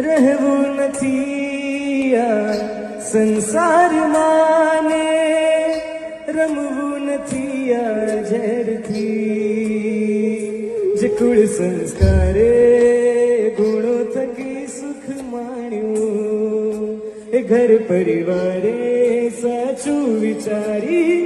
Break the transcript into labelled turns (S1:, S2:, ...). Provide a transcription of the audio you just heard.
S1: رم ٿي. ڪل سنسڪاري گڻو ٿڪي سک ماڻهو گهر پرواري سچون ويچاري.